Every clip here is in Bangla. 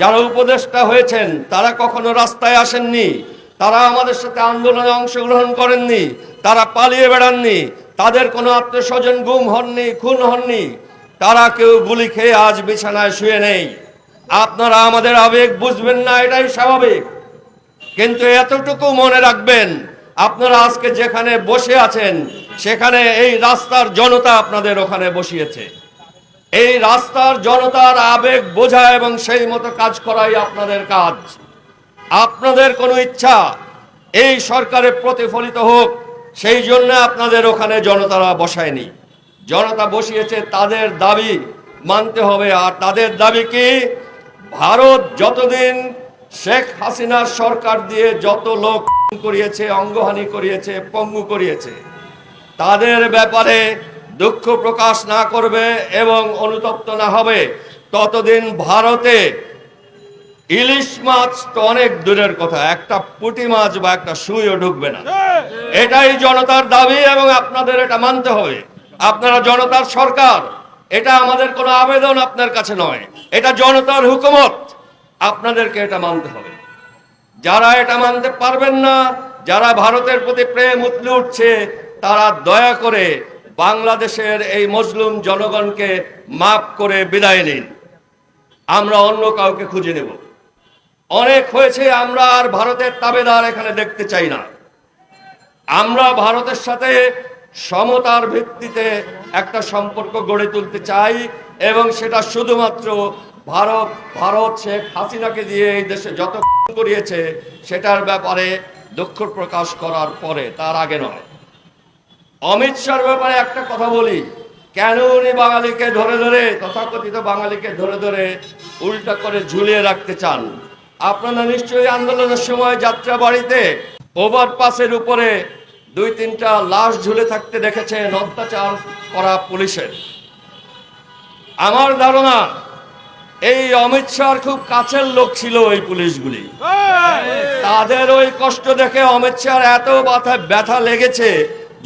যারা উপদেষ্টা হয়েছেন, তারা কখনো রাস্তায় আসেননি। তারা আমাদের সাথে আন্দোলনে অংশগ্রহণ করেননি। তারা পালিয়ে বেড়াননি। তাদের কোনো আত্মীয় স্বজন গুম হননি, খুন হননি। তারা কেউ গুলি খেয়ে আজ বিছানায় শুয়ে নেই। আপনারা আমাদের আবেগ বুঝবেন না, এটাই স্বাভাবিক। কিন্তু এতটুকু মনে রাখবেন, আপনারা আজকে যেখানে বসে আছেন, সেখানে এই রাস্তার জনতা আপনাদের ওখানে বসিয়েছে। এই রাস্তার জনতার আবেগ বোঝা এবং সেই মতো কাজ করাই আপনাদের কাজ। আপনাদের কোনো ইচ্ছা এই সরকারে প্রতিফলিত হোক, সেই জন্য আপনাদের ওখানে জনতারা বসায়নি। জনতা বসিয়েছে, তাদের দাবি মানতে হবে। আর তাদের দাবি কি? ভারত যতদিন শেখ হাসিনার সরকার দিয়ে যত লোক করিয়েছে, অঙ্গহানি করিয়েছে, পঙ্গু করিয়েছে, তাদের ব্যাপারে দুঃখ প্রকাশ না করবে এবং অনুতপ্ত না হবে। ততদিন ভারতে ইলিশ মাছ তো অনেক দূরের কথা, একটা পুঁটি মাছ বা একটা সুইও ঢুকবে না। এটাই জনতার দাবি এবং আপনাদের এটা মানতে হবে। আপনারা জনতার সরকার, এটা আমাদের কোনো আবেদন আপনার কাছে নয়। এটা জনতার হুকুমত, আপনাদেরকে এটা মানতে হবে। যারা এটা মানতে পারবেন না, যারা ভারতের প্রতি প্রেম উতলে উঠছে, তারা দয়া করে বাংলাদেশের এই মজলুম জনগণকে মাফ করে বিদায় নিন। আমরা অন্য কাউকে খুঁজে নেব। অনেক হয়েছে আমরা আর ভারতের তাবেদার এখানে দেখতে চাই না। আমরা ভারতের সাথে সমতার ভিত্তিতে একটা সম্পর্ক গড়ে তুলতে চাই এবং সেটা শুধুমাত্র ভারত ভারত শেখ হাসিনাকে দিয়ে এই দেশে যত করিয়েছে, সেটার ব্যাপারে দুঃখ প্রকাশ করার পরে, তার আগে নয়। অমিত শাহর ব্যাপারে একটা কথা বলি। কেন উনি বাঙালিকে ধরে ধরে তথাকথিত বাঙালিকে ধরে ধরে উল্টা করে ঝুলিয়ে রাখতে চান? আপনারা নিশ্চয়ই আন্দোলনের সময় যাত্রা বাড়িতে ওভারপাসের উপরে দুই তিনটা লাশ ঝুলে থাকতে দেখেছেন অত্যাচার করা পুলিশের। আমার ধারণা এই অমিত শাহর খুব কাছের লোক ছিল ওই পুলিশগুলি। তাদের ওই কষ্ট দেখে অমিত শাহর এত ব্যথা ব্যথা লেগেছে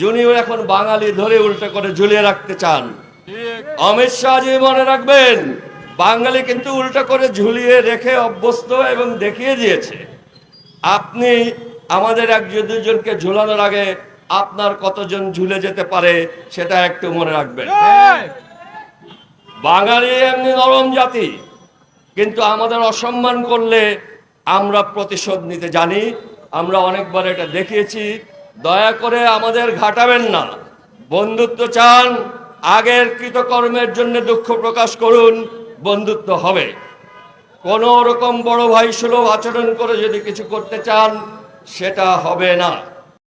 যিনিও এখন বাঙালি ধরে উল্টো করে ঝুলিয়ে রাখতে চান। অমিত শাহজি মনে রাখবেন, বাঙালি কিন্তু উল্টো করে ঝুলিয়ে রেখে অভ্যস্ত এবং দেখিয়ে দিয়েছে। আপনি আমাদের এক দুজনকে ঝুলানোর আগে আপনার কতজন ঝুলে যেতে পারে সেটা একটু মনে রাখবেন। বাঙালি এমনি নরম জাতি, কিন্তু আমাদের অসম্মান করলে আমরা প্রতিশোধ নিতে জানি। আমরা অনেকবার এটা দেখিয়েছি। দয়া করে আমাদের ঘাটাবেন না। বন্ধুত্ব চান, আগের কৃতকর্মের জন্য দুঃখ প্রকাশ করুন, বন্ধুত্ব হবে। কোনো রকম বড় ভাই সুলভ আচরণ করে যদি কিছু করতে চান, সেটা হবে না।